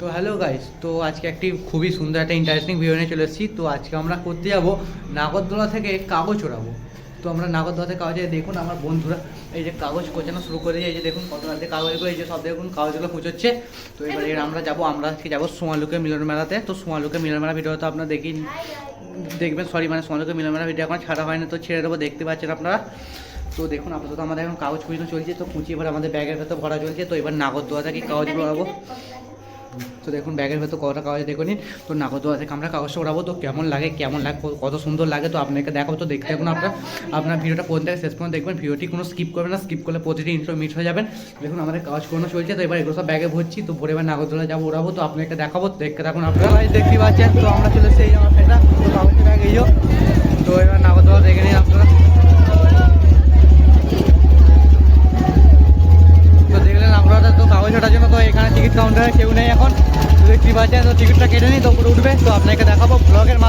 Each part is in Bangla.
তো হ্যালো গাইস তো আজকে একটি খুবই সুন্দর একটা ইন্টারেস্টিং ভিডিও নিয়ে চলে এসেছি। তো আজকে আমরা করতে যাব নাগরদোলা থেকে কাগজ ওড়াবো। তো আমরা নাগরদোলা থেকে কাগজে দেখুন আমার বন্ধুরা, এই যে কাগজ কোচানো শুরু করে এই যে দেখুন কত রাতে কাগজগুলো এই যে সব দেখুন কাগজগুলো কুচোচ্ছে তো এবারে আমরা যাব, আমরা আজকে যাব সোমালুকে মিলন মেলাতে। তো সোমালুকে মিলন মেলা ভিডিও তো আপনারা দেখি, দেখবেন সরি মানে সোমালুকে মিলন মেলা ভিডিও এখন ছাড়া হয়নি, তো ছেড়ে দেবো, দেখতে পাচ্ছেন আপনারা। তো দেখুন, আপাতত আমাদের এখন কাগজ কুচিনো চলছে, তো কুচি এবার আমাদের ব্যাগের ভেতর ভরা চলছে, তো এবার নাগরদোলা থেকে কাগজ ওড়াবো। তো দেখুন, ব্যাগের ভেতর কতটা কাগজ দেখুন। তো নাগরদোলা থেকে আমরা কাগজটা ওড়াবো তো কেমন লাগে কেমন লাগে কত- কত সুন্দর লাগে, তো আপনাকে দেখাবো। তো দেখতে থাকুন আপনার। আপনার ভিডিওটা কোন থেকে শেষ পর্যন্ত দেখবেন। ভিডিওটি কোনো স্কিপ করবেন না। স্কিপ করলে প্রতিটি ইন্ট্রো মিট হয়ে যাবেন। দেখুন, আমাদের কাগজ কোনো চলছে। তো এবার এগুলো সব ব্যাগে ভরছি। তো ভরে এবার নাগরদোলা যাব ওড়াবো তো আপনাকে দেখাবো। তো দেখতে থাকুন আপনারা। দেখতে পাচ্ছেন? তো আমরা চলে এসেছি আমার ফ্রেন্ডরা তো কাগজের ব্যাগ এই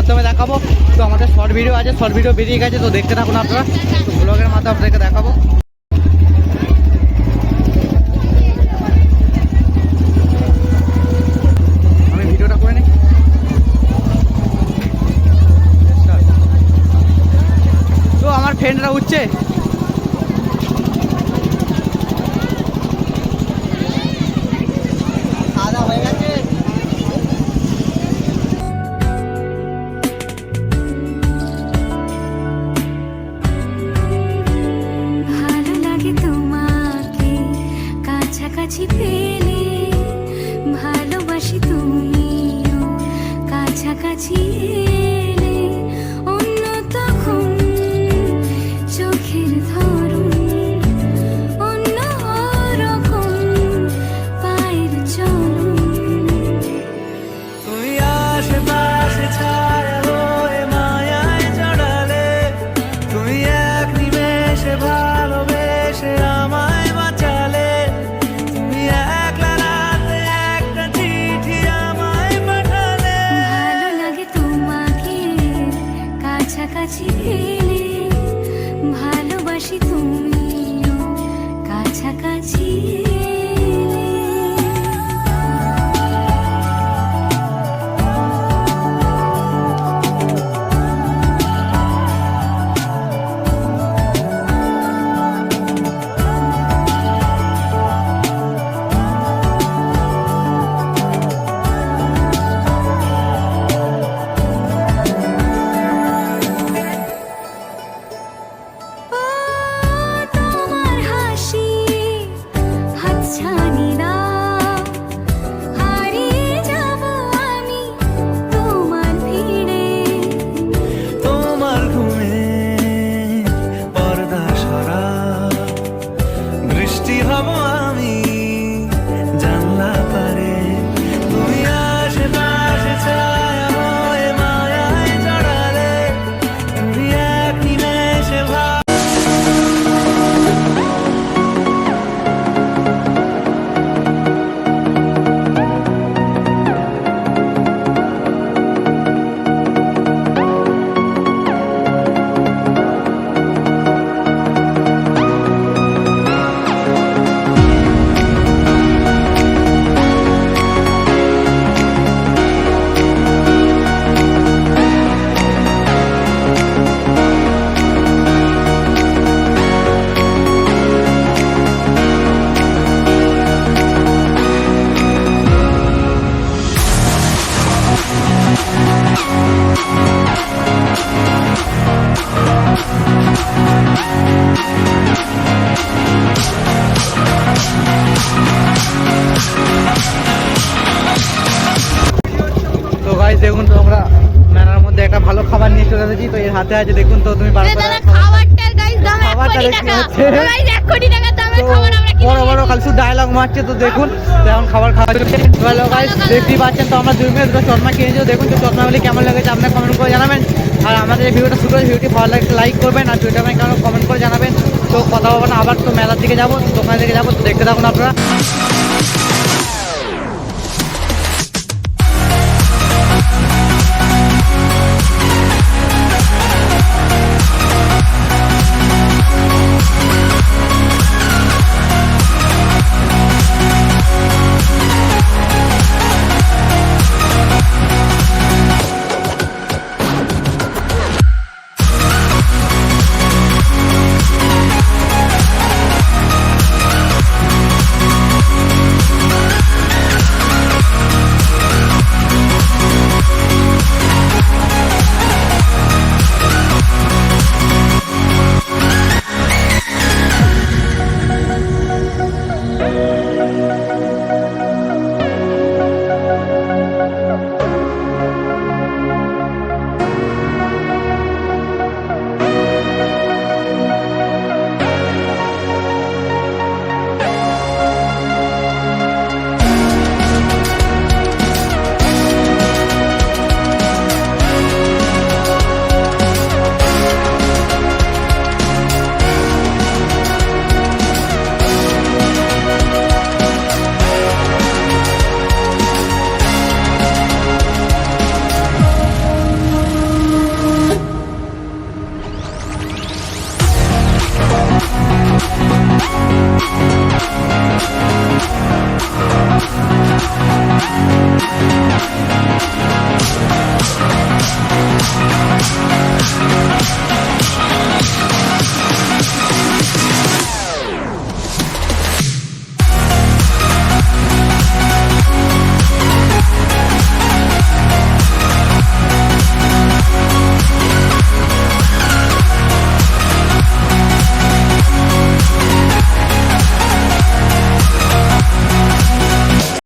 মাধ্যমে দেখাবো। তো আমাদের শর্ট ভিডিও আছে শর্ট ভিডিও বেরিয়ে গেছে, তো দেখতে থাকুন আপনারা। ব্লগের মাধ্যমে আপনাদেরকে দেখাবো। কাছাকাছি পেলে ভালোবাসি তুমিও। কাছাকাছি অন্য তখন চোখের ধরুন কাছাকাছি এলে ভালোবাসি তুমিও কাছাকাছি। তো এর হাতে আছে দেখুন তো তুমি খাবারটা দেখতে হচ্ছে। বড় বড়। খালি শুধু ডায়লগ মারছে তো দেখুন তো এখন খাবার খাওয়া চলছে। দেখতেই পাচ্ছেন তো আমরা দুই মিনিট চশমা কিনেছি দেখুন তো চশমাগুলি কেমন লেগেছে আপনার কমেন্ট করে জানাবেন। আর আমাদের এই ভিডিওটা শুরু ভিডিওটি ভালো লাগলে লাইক করবেন আর ভিডিওটা আমাকে কেমন কমেন্ট করে জানাবেন। তো কথা বলব না আবার তো মেলার দিকে যাব দোকানের দিকে যাব তো দেখতে থাকুন আপনারা।